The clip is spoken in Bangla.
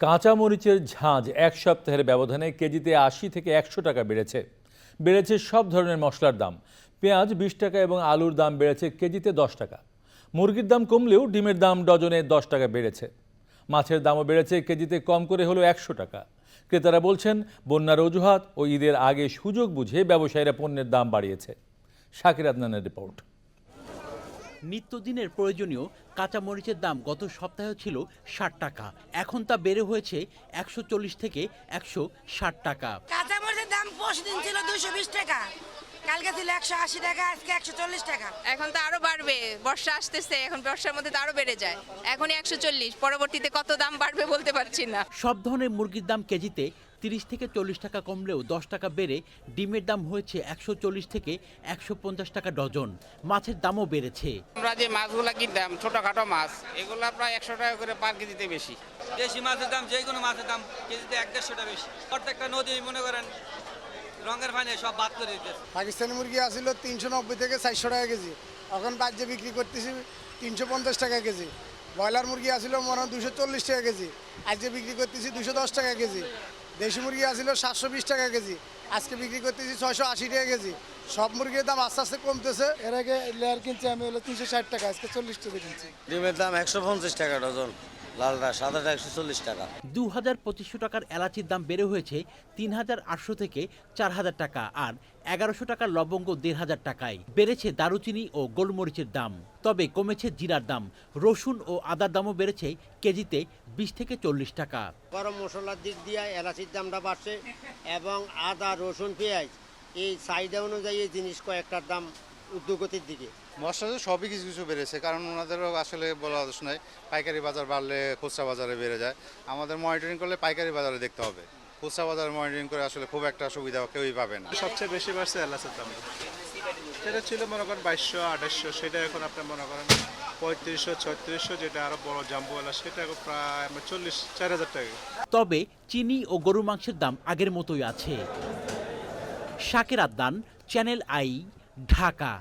কাঁচামরিচের ঝাঁজ এক সপ্তাহের ব্যবধানে কেজিতে আশি থেকে একশো টাকা বেড়েছে। বেড়েছে সব ধরনের মশলার দাম। পেঁয়াজ বিশ টাকা এবং আলুর দাম বেড়েছে কেজিতে দশ টাকা। মুরগির দাম কমলেও ডিমের দাম ডজনে দশ টাকা বেড়েছে। মাছের দামও বেড়েছে কেজিতে কম করে হলো একশো টাকা। ক্রেতারা বলছেন, বন্যার অজুহাত ও ঈদের আগে সুযোগ বুঝে ব্যবসায়ীরা পণ্যের দাম বাড়িয়েছে। শাকির আদনানের রিপোর্ট। নিত্যদিনের প্রয়োজনীয় কাঁচামরিচের দাম গত সপ্তাহে ছিল ষাট টাকা। এখন তা বেড়ে হয়েছে একশো চল্লিশ থেকে একশো ষাট টাকা। কাঁচামরিচের দাম পরশু দিন ছিল দুইশো বিশ টাকা কালকে ছিল একশো আশি টাকা আজকে একশো চল্লিশ টাকা। এখন তো আরও বাড়বে বর্ষা আসতেছে এখন বর্ষার মধ্যে তো আরও বেড়ে যায়। এখনই একশো চল্লিশ পরবর্তীতে কত দাম বাড়বে বলতে পারছি না। সব ধরনের মুরগির দাম কেজিতে তিরিশ থেকে চল্লিশ টাকা কমলেও দশ টাকা বেড়ে ডিমের দাম হয়েছে একশো চল্লিশ থেকে একশো পঞ্চাশ টাকা ডজন। মাছের দামও বেড়েছে। আমরা যে মাছগুলা কিনতাম ছোটখাটো মাছ এগুলো প্রায় একশো টাকা করে পার কেজিতে বেশি। দেশি মাছের দাম যে কোনো মাছের দাম কেজিতে এক দেড়শোটা বেশি। প্রত্যেকটা নদী মনে করেন রঙের পানি সব বাদ করে দিতেছে। পাকিস্তানি মুরগি আসছিল তিনশো নব্বই থেকে চারশো টাকা কেজি। এখন বাজ্যে বিক্রি করতেছি তিনশো পঞ্চাশ টাকা কেজি। ব্রয়লার মুরগি আসছিল মনে হয় দুশো চল্লিশ টাকা কেজি। আজকে বিক্রি করতেছি দুশো দশ টাকা কেজি। দেশি মুরগি আছিল সাতশো বিশ টাকা কেজি। আজকে বিক্রি করতেছি ছয়শো আশি টাকা কেজি। সব মুরগির দাম আস্তে আস্তে কমতেছে। এর আগে লেয়ার কিনছি আমি হলো তিনশো ষাট টাকা আজকে চল্লিশ টাকা কিনছি। ডিমের দাম একশো পঞ্চাশ টাকা ডজন। লালটা সাদাটা একশো চল্লিশ টাকা। দু হাজার পঁচিশশো টাকার এলাচির দাম বেড়ে হয়েছে তিন হাজার আটশো থেকে চার হাজার টাকা আর এগারোশো টাকার লবঙ্গ দেড় হাজার টাকায়। বেড়েছে দারুচিনি ও গোলমরিচের দাম। তবে কমেছে জিরার দাম। রসুন ও আদার দামও বেড়েছে কেজিতে বিশ থেকে চল্লিশ টাকা। গরম মশলার দিক দিয়ে এলাচির দামটা বাড়ছে এবং আদা রসুন পেঁয়াজ এই চাহিদা অনুযায়ী জিনিস কয়েকটার দাম উদ্যোগতির দিকে? মশলা সবই কিছু কিছু বেড়েছে। কারণ ওনাদেরও আসলে বলা দোষ নয় পাইকারি বাজার বাড়লে খুচরা বাজারে বেড়ে যায়। আমাদের মনিটরিং করলে পাইকারি বাজারে দেখতে হবে। খুচরা বাজারে মনিটরিং করে আসলে খুব একটা সুবিধা কেউই পাবে না। সবচেয়ে বেশি বাড়ছে এলাচের দাম। সেটা ছিল মনে করেন বাইশশো আঠাশশো সেটা এখন আপনি মনে করেন পঁয়ত্রিশশো ছত্রিশশো যেটা আরও বড় জাম্বু এলাচ সেটা এখন প্রায় আমার চল্লিশ চার হাজার টাকা। তবে চিনি ও গরু মাংসের দাম আগের মতোই আছে। শাকের আদান চ্যানেল আই ঢাকা।